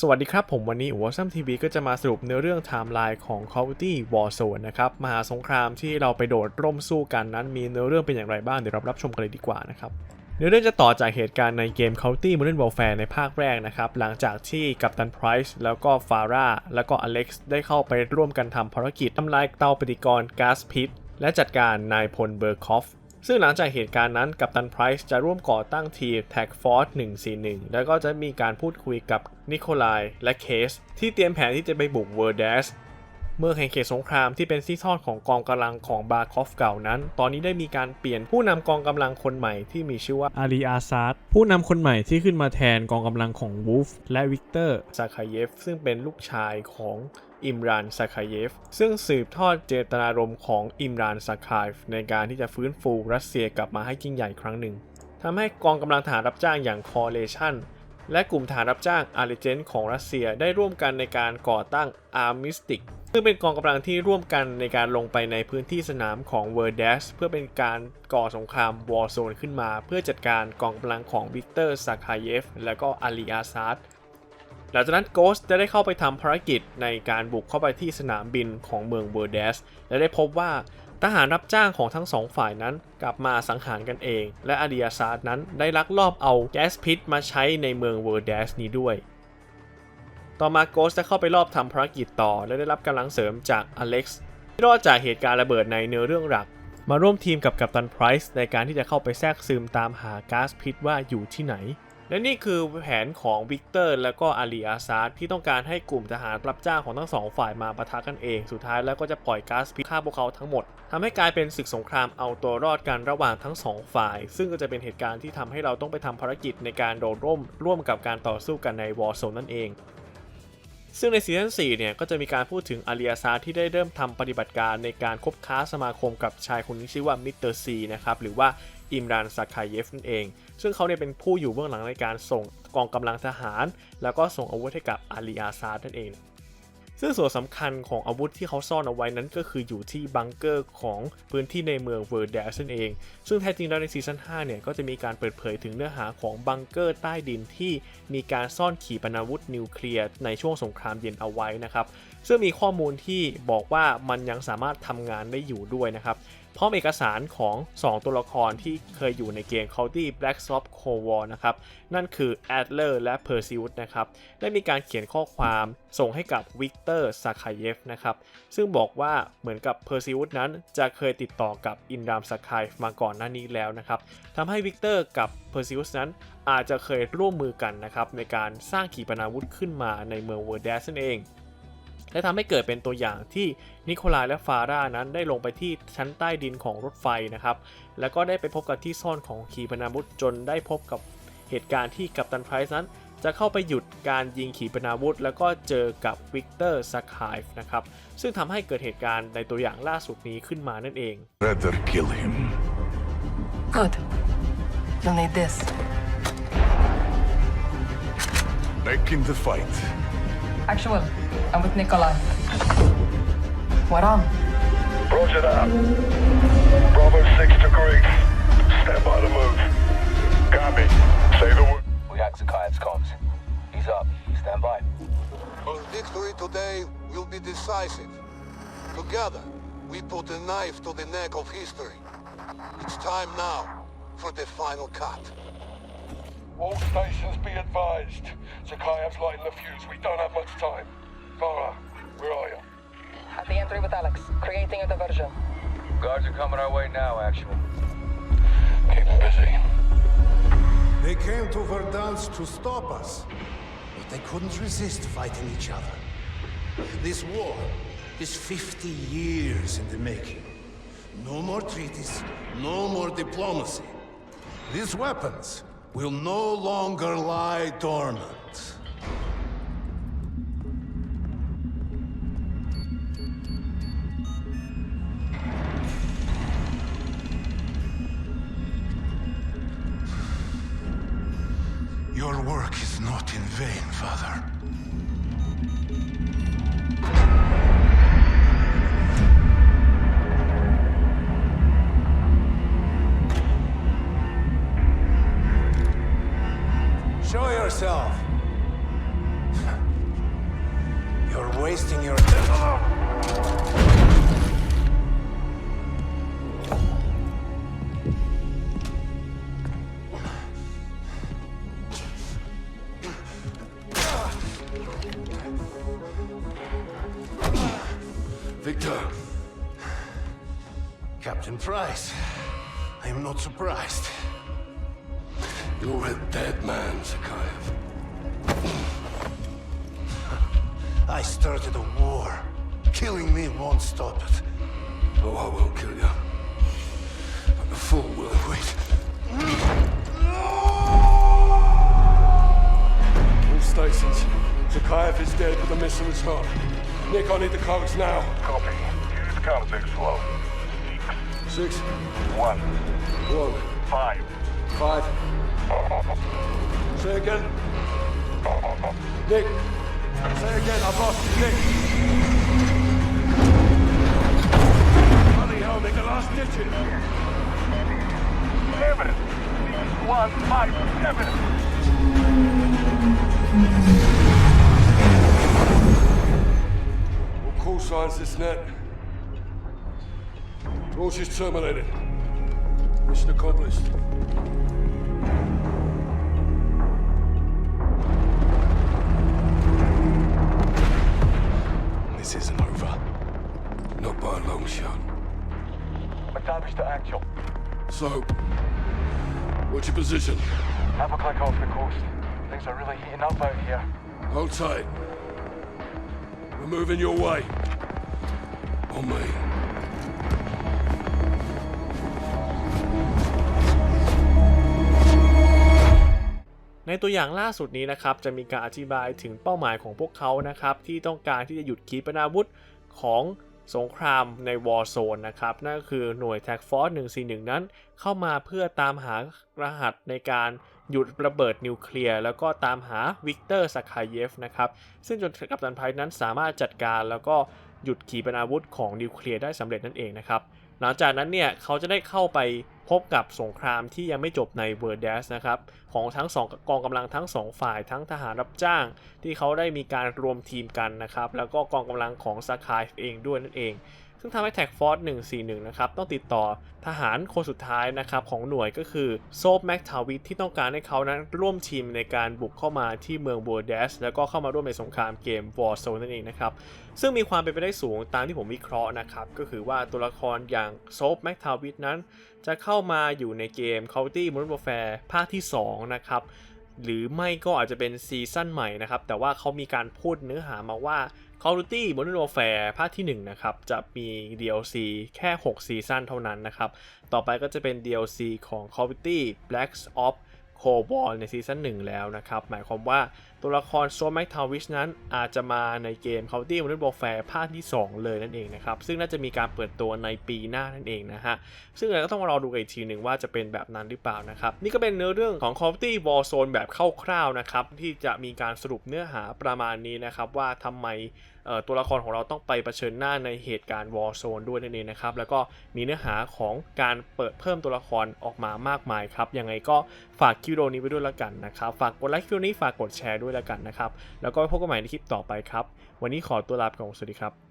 สวัสดีครับผมวันนี้ w a r s o m TV ก็จะมาสรุปเนื้อเรื่องไทม์ไลน์ของ Call of Duty Warzone นะครับ มหาสงครามที่เราไปโดดร่มสู้กันนั้นมีเนื้อเรื่องเป็นอย่างไรบ้าง เดี๋ยวเรารับชมกันเลยดีกว่านะครับ เนื้อเรื่องจะต่อจากเหตุการณ์ในเกม Call of Duty Modern Warfare ในภาคแรกนะครับ หลังจากที่กัปตันไพรส์แล้วก็ฟาร่าแล้วก็อเล็กซ์ได้เข้าไปร่วมกันทำภารกิจทำลายเตาปฏิกรณ์ก๊าซพิษและจัดการนายพลเบอร์คอฟ ซึ่งหลังจากเหตุการณ์นั้นกัปตันไพรส์จะร่วมก่อตั้งทีม Tag Force 141 แล้วก็จะมีการพูดคุยกับนิโคลายและเคส ที่เตรียมแผนที่จะไปบุกเวอร์เดส เมื่อแห่งเขตสงครามที่เป็นที่ทอดของกองกำลังของบาร์คอฟเก่านั้น ตอนนี้ได้มีการเปลี่ยนผู้นำกองกำลังคนใหม่ที่มีชื่อว่าอารีอาซาดผู้นำคนใหม่ที่ขึ้นมาแทนกองกำลังของวูฟและวิกเตอร์ซาคาเยฟซึ่งเป็นลูกชายของอิมรานซาคาเยฟ ซึ่งสืบทอดเจตนารมณ์ของอิมรานซาคาฟในการที่จะฟื้นฟูรัสเซียกลับมาให้ยิ่งใหญ่ครั้งหนึ่งทำให้กองกำลังทหารรับจ้างอย่างคอเลชันและกลุ่มฐานรับจ้างอาริเจนของรัสเซียได้ร่วมกันในการก่อตั้งอาร์มิสติก ซึ่งเป็นกองกำลังที่ร่วมกันในการลงไปในพื้นที่สนามของเวอร์เดสเพื่อเป็นการก่อสงครามวอร์โซนขึ้นมา เพื่อจัดการกองกำลังของวิกเตอร์ซาคาเยฟและก็อาลีอาซาดหลังจากนั้นโกสจะได้เข้าไปทำภารกิจในการบุกเข้าไปที่สนามบินของเมืองเวอร์เดสและได้พบว่าทหารรับจ้างของทั้งสองฝ่ายนั้นกลับมาสังหารกันเอง และอาดิอาซาดนั้นได้ลักลอบเอาแก๊สพิษมาใช้ในเมืองเวอร์เดสนี้ด้วย ต่อมาโกสจะเข้าไปรอบทำภารกิจต่อ และได้รับกำลังเสริมจากอเล็กซ์ที่รอดจากเหตุการณ์ระเบิดในเนื้อเรื่องหลัก มาร่วมทีมกับกัปตันไพรส์ในการที่จะเข้าไปแทรกซึมตามหาก๊าซพิษว่าอยู่ที่ไหน และนี่คือแผนของวิกเตอร์และก็อาลีอาซาดที่ต้องการให้กลุ่มทหารรับจ้างของทั้งสองฝ่ายมาปะทะกันเอง สุดท้ายแล้วก็จะปล่อยก๊าซพิษฆ่าพวกเขาทั้งหมดทำให้กลายเป็นศึกสงครามเอาตัวรอดกันระหว่างทั้งสองฝ่าย ซึ่งก็จะเป็นเหตุการณ์ที่ทำให้เราต้องไปทำภารกิจในการโดดร่ม ร่วมกับการต่อสู้กันในวอร์โซนนั่นเอง ซึ่งในซีซั่น4เนี่ยก็จะมีการพูดถึงอาริยาซาที่ได้เริ่มทำปฏิบัติการในการคบค้าสมาคมกับชายคนนี้ชื่อว่ามิสเตอร์ซีนะครับหรือว่าอิมรานซาคายเยฟนั่นเอง ซึ่งเขาเนี่ยเป็นผู้อยู่เบื้องหลังในการส่งกองกำลังทหาร แล้วก็ส่งอาวุธให้กับอาลีอาซาดนั่นเอง ซึ่งส่วนสำคัญของอาวุธที่เขาซ่อนเอาไว้นั้นก็คืออยู่ที่บังเกอร์ของพื้นที่ในเมืองเวอร์เดสนั่นเอง ซึ่งแท้จริงแล้วในซีซั่น5เนี่ยก็จะมีการเปิดเผยถึงเนื้อหาของบังเกอร์ใต้ดินที่มีการซ่อนขีปนาวุธนิวเคลียร์ในช่วงสงครามเย็นเอาไว้นะครับ ซึ่งมีข้อมูลที่บอกว่ามันยังสามารถทำงานได้อยู่ด้วยนะครับ พร้อมเอกสารของ 2 ตัวละครที่เคยอยู่ในเกม Call of Duty Black Ops Cold War นะครับ นั่นคือ Adler และ Perseus นะครับ ได้มีการเขียนข้อความส่งให้กับ Victor Sakayev นะครับ ซึ่งบอกว่าเหมือนกับ Perseus นั้นจะเคยติดต่อกับอินดามสกายมาก่อนหน้านี้แล้วนะครับทำให้ Victor กับ Perseus นั้นอาจจะเคยร่วมมือกันนะครับในการสร้างขีปนาวุธขึ้นมาในเมืองเวอร์เดสนั่นเอง และทำให้เกิดเป็นตัวอย่างที่นิโคลายและฟาร่านั้นได้ลงไปที่ชั้นใต้ดินของรถไฟนะครับ แล้วก็ได้ไปพบกับที่ซ่อนของขีปนาวุธจนได้พบกับเหตุการณ์ที่กัปตันไพรส์นั้นจะเข้าไปหยุดการยิงขีปนาวุธ แล้วก็เจอกับวิกเตอร์ซักไฮฟ์นะครับ ซึ่งทำให้เกิดเหตุการณ์ในตัวอย่างล่าสุดนี้ขึ้นมานั่นเอง Rather kill him. Good. You'll need this. Back in the fight. Actual. I'm with Nikolai. What on? Roger that. Bravo 6 to Greek. Stand by the move. Copy. Say the word. We hacked Zakayev's comms. He's up. Stand by. Our victory today will be decisive. Together, we put a knife to the neck of history. It's time now for the final cut. All stations be advised. Zakayev's lighting the fuse. We don't have much time. Farah, where are you? At the entry with Alex. Creating a diversion. Guards are coming our way now, actual. Keep 'em busy. They came to Verdansk to stop us, but they couldn't resist fighting each other. This war is 50 years in the making. No more treaties, no more diplomacy. These weapons will no longer lie dormant. Your work is not in vain, Father. Show yourself. You're wasting your time. Victor, Captain Price, I am not surprised. You're a dead man, Zakhaev. I started a war. Killing me won't stop it. Oh, I won't kill you. But the fool will wait. All stations. Zakhaev is dead, but the missile is hot. Nick, I need the codes now. Copy. Use context flow. Six, One. one, Five. five. Say again. Nick. Say again. I've lost you, Nick. Bloody hell, Nick. The last ditch. Evidence. Six, one, five. Evidence. All call signs this net. Launch is terminated. Mission accomplished. This isn't over. Not by a long shot. McTavish to actual. So, what's your position? Have a click off the coast. Things are really heating up out here. Hold tight. We're moving your way. On me. ตัวอย่างล่าสุดนี้นะครับจะมีการอธิบายถึงเป้าหมายของพวกเขานะครับที่ต้องการที่จะหยุดขีปนาวุธของสงครามในวอร์โซนนะครับนั่นก็คือหน่วยแท็กฟอร์141 นั้น เข้ามาเพื่อตามหารหัสในการหยุดระเบิดนิวเคลียร์แล้วก็ตามหาวิกเตอร์สคายเยฟนะครับซึ่งจนกัปตันไพร์นั้นสามารถจัดการแล้วก็หยุดขีปนาวุธของนิวเคลียร์ได้สำเร็จนั่นเองนะครับหลังจากนั้นเนี่ยเขาจะได้เข้าไป พบกับสงครามที่ยังไม่จบในเวอร์เดสนะครับของทั้งสองกองกำลังทั้งสองฝ่ายทั้งทหารรับจ้าง ที่เขาได้มีการรวมทีมกันนะครับแล้วก็กองกำลังของสกายเองด้วยนั่นเอง ซึ่งทำให้แท็กฟอร์ด141 นะครับ ต้องติดต่อทหารคนสุดท้ายนะครับ ของหน่วยก็คือโซฟแม็กทาวิทที่ต้องการให้เขานั้นร่วมทีมในการบุกเข้ามาที่เมืองบัวเดสแล้วก็เข้ามาร่วมในสงครามเกมวอร์โซนนั่นเองนะครับ ซึ่งมีความเป็นไปได้สูงตามที่ผมวิเคราะห์นะครับ ก็คือว่าตัวละครอย่างโซฟแม็กทาวิทนั้น จะเข้ามาอยู่ในเกม Call of Duty Modern Warfare ภาคที่ 2 นะครับ หรือไม่ก็อาจจะเป็นซีซั่นใหม่นะครับ แต่ว่าเขามีการพูดเนื้อหามาว่า Call of Duty Modern Warfare ภาคที่ 1 นะครับ จะมี DLC แค่ 6 ซีซั่นเท่านั้นนะครับ ต่อไปก็จะเป็น DLC ของ Call of Duty Black Ops Cold War ในซีซั่น1แล้วนะครับ หมายความว่าตัวละครโซแม็กทาวิชนั้นอาจจะมาในเกม Call of Duty Modern Warfare ภาคที่ 2 เลยนั่นเองนะครับ ซึ่งน่าจะมีการเปิดตัวในปีหน้านั่นเองนะฮะ ซึ่งเราก็ต้องรอดูอีกทีหนึ่งว่าจะเป็นแบบนั้นหรือเปล่านะครับ นี่ก็เป็นเนื้อเรื่องของ Call of Duty Warzone แบบคร่าวๆนะครับ ที่จะมีการสรุปเนื้อหาประมาณนี้นะครับว่าทำไม ตัวละครของเราต้องไปเผชิญหน้าในเหตุการณ์วอร์โซนด้วยนั่นเองนะครับ แล้วก็มีเนื้อหาของการเปิดเพิ่มตัวละครออกมามากมายครับ ยังไงก็ฝากคลิปวิดีโอนี้ไว้ด้วยละกันนะครับ ฝากกดไลค์คลิปนี้ฝากกดแชร์ด้วยละกันนะครับ แล้วก็พบกันใหม่ในคลิปต่อไปครับ วันนี้ขอตัวลาไปก่อนสวัสดีครับ